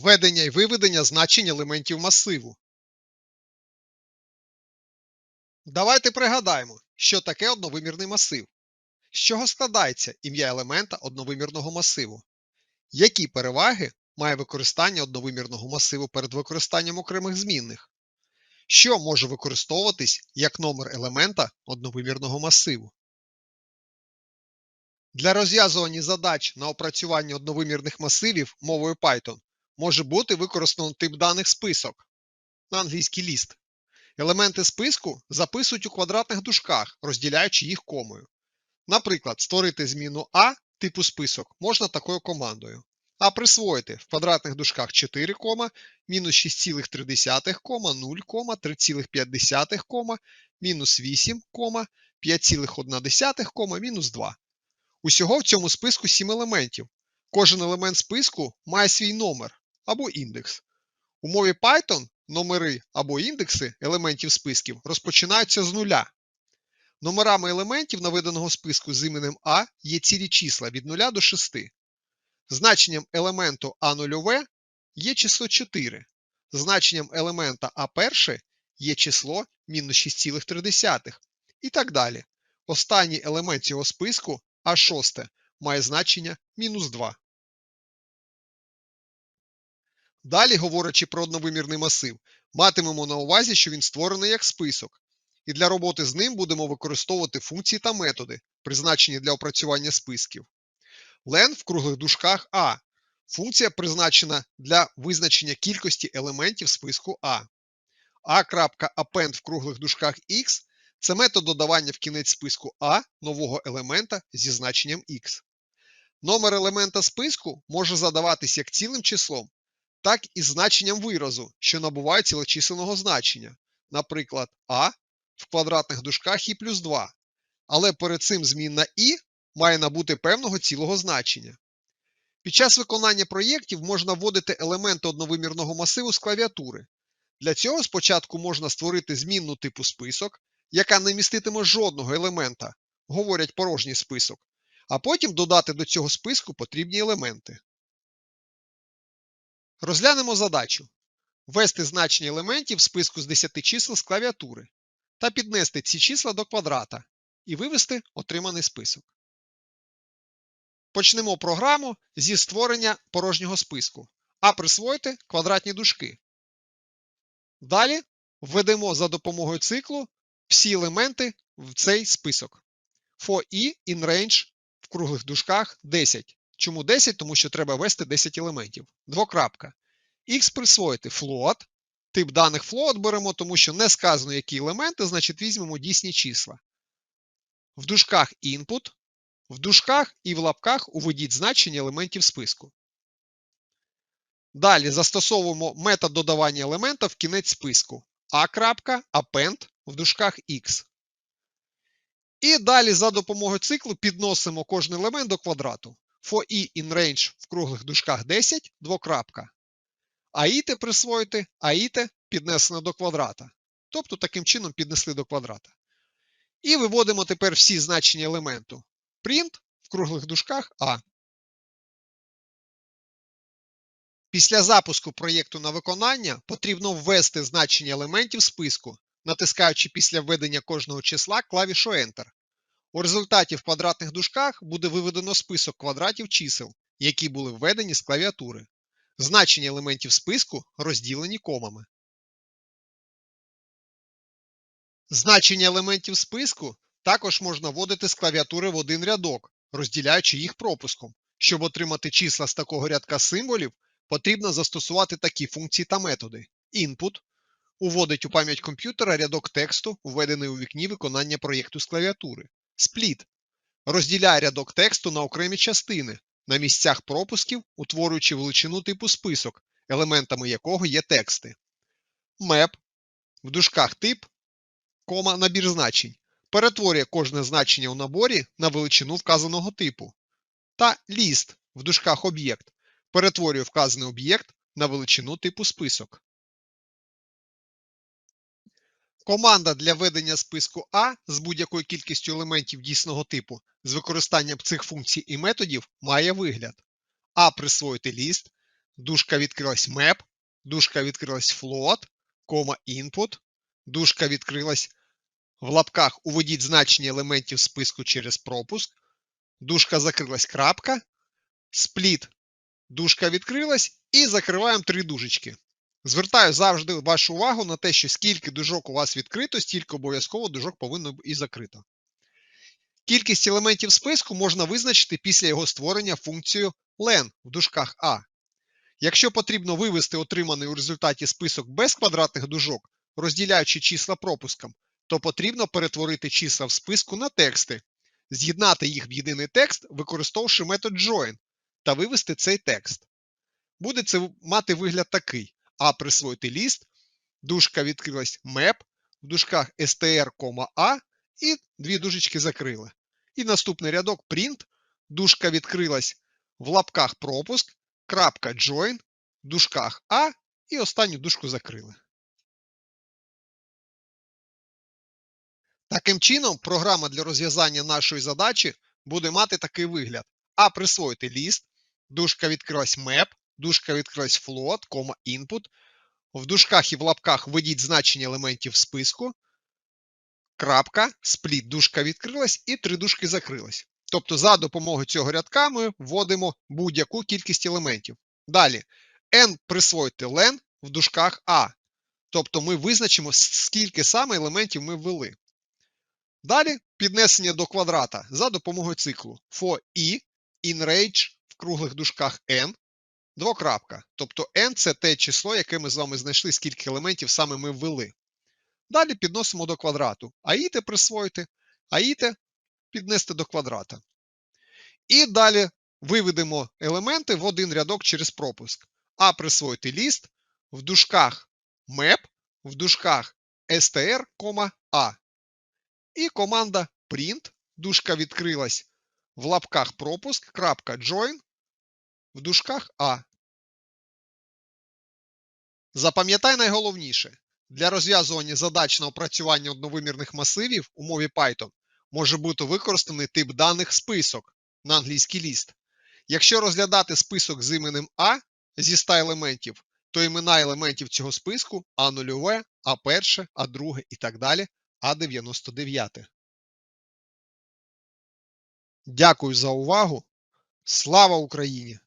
Введення і виведення значень елементів масиву. Давайте пригадаємо, що таке одновимірний масив. З чого складається ім'я елемента одновимірного масиву? Які переваги має використання одновимірного масиву перед використанням окремих змінних? Що може використовуватись як номер елемента одновимірного масиву? Для розв'язування задач на опрацювання одновимірних масивів мовою Python може бути використано тип даних список на англійський ліст. Елементи списку записують у квадратних дужках, розділяючи їх комою. Наприклад, створити зміну А типу список можна такою командою. А присвоїти в квадратних дужках 4, мінус 6,3, 0, 3,5, мінус 8, 5,1, мінус 2. Усього в цьому списку 7 елементів. Кожен елемент списку має свій номер або індекс. У мові Python номери або індекси елементів списків розпочинаються з нуля. Номерами елементів наведеного списку з іменем А є цілі числа від 0 до 6. Значенням елементу А0 є число 4. Значенням елемента А1 є число мінус 6,3 і так далі. Останній елемент цього списку А6 має значення мінус 2. Далі, говорячи про одновимірний масив, матимемо на увазі, що він створений як список, і для роботи з ним будемо використовувати функції та методи, призначені для опрацювання списків. len в круглих дужках А. Функція призначена для визначення кількості елементів списку А. a.append в круглих дужках X це метод додавання в кінець списку А нового елемента зі значенням X. Номер елемента списку може задаватись як цілим числом, так і значенням виразу, що набуває цілочисленого значення, наприклад, А в квадратних дужках і плюс 2. Але перед цим змінна І має набути певного цілого значення. Під час виконання проєктів можна вводити елементи одновимірного масиву з клавіатури. Для цього спочатку можна створити змінну типу список, яка не міститиме жодного елемента, говорять порожній список, а потім додати до цього списку потрібні елементи. Розглянемо задачу. Ввести значення елементів в списку з 10 чисел з клавіатури та піднести ці числа до квадрата і вивести отриманий список. Почнемо програму зі створення порожнього списку, а присвоїти квадратні дужки. Далі введемо за допомогою циклу всі елементи в цей список. For i in range в круглих дужках 10. Чому 10? Тому що треба ввести 10 елементів. Двокрапка. X присвоїти float. Тип даних float беремо, тому що не сказано, які елементи, значить візьмемо дійсні числа. В дужках input. В дужках і в лапках уведіть значення елементів списку. Далі застосовуємо метод додавання елемента в кінець списку a.append в дужках x. І далі за допомогою циклу підносимо кожен елемент до квадрату. For i in range в круглих дужках 10, двокрапка. Аїте присвоїти, аїте піднесено до квадрата. Тобто таким чином піднесли до квадрата. І виводимо тепер всі значення елементу. Print в круглих дужках А. Після запуску проєкту на виконання потрібно ввести значення елементів списку, натискаючи після введення кожного числа клавішу Enter. У результаті в квадратних дужках буде виведено список квадратів чисел, які були введені з клавіатури. Значення елементів списку розділені комами. Значення елементів списку також можна вводити з клавіатури в один рядок, розділяючи їх пропуском. Щоб отримати числа з такого рядка символів, потрібно застосувати такі функції та методи. Input уводить у пам'ять комп'ютера рядок тексту, введений у вікні виконання проєкту з клавіатури. Split розділяє рядок тексту на окремі частини, на місцях пропусків, утворюючи величину типу список, елементами якого є тексти. Map в дужках тип, кома, набір значень перетворює кожне значення у наборі на величину вказаного типу. Та list в дужках об'єкт перетворює вказаний об'єкт на величину типу список. Команда для ведення списку А з будь-якою кількістю елементів дійсного типу з використанням цих функцій і методів має вигляд. А присвоїти ліст, дужка відкрилась map, дужка відкрилась float, кома input, дужка відкрилась в лапках уведіть значення елементів списку через пропуск, дужка закрилась крапка, спліт, дужка відкрилась і закриваємо три дужечки. Звертаю завжди вашу увагу на те, що скільки дужок у вас відкрито, стільки обов'язково дужок повинно і закрито. Кількість елементів списку можна визначити після його створення функцією len в дужках A. Якщо потрібно вивести отриманий у результаті список без квадратних дужок, розділяючи числа пропуском, то потрібно перетворити числа в списку на тексти, з'єднати їх в єдиний текст, використовувавши метод join, та вивести цей текст. Буде це мати вигляд такий: А присвоїти ліст, дужка відкрилась map, в дужках str, a і дві дужечки закрили. І наступний рядок print, дужка відкрилась в лапках пропуск, крапка join, в дужках A і останню дужку закрили. Таким чином, програма для розв'язання нашої задачі буде мати такий вигляд. А присвоїти ліст, дужка відкрилась map, дужка відкрилась float, кома input. В дужках і в лапках введіть значення елементів списку. Крапка, спліт, дужка відкрилась і три дужки закрилась. Тобто, за допомогою цього рядка ми вводимо будь-яку кількість елементів. Далі n присвоїти len в дужках A. Тобто ми визначимо, скільки саме елементів ми ввели. Далі піднесення до квадрата за допомогою циклу for i in range в круглих дужках n, двокрапка. Тобто n це те число, яке ми з вами знайшли, скільки елементів саме ми ввели. Далі підносимо до квадрату. аїте присвоїти, аїте піднести до квадрата. І далі виведемо елементи в один рядок через пропуск. А присвоїти ліст в дужках map, в дужках str, a. І команда print, дужка відкрилась в лапках пропуск, крапка join, в дужках A. Запам'ятай найголовніше. Для розв'язування задач на опрацювання одновимірних масивів у мові Python може бути використаний тип даних список на англійський ліст. Якщо розглядати список з іменем А зі 100 елементів, то імена елементів цього списку А0, А1, А2 і так далі А99. Дякую за увагу. Слава Україні!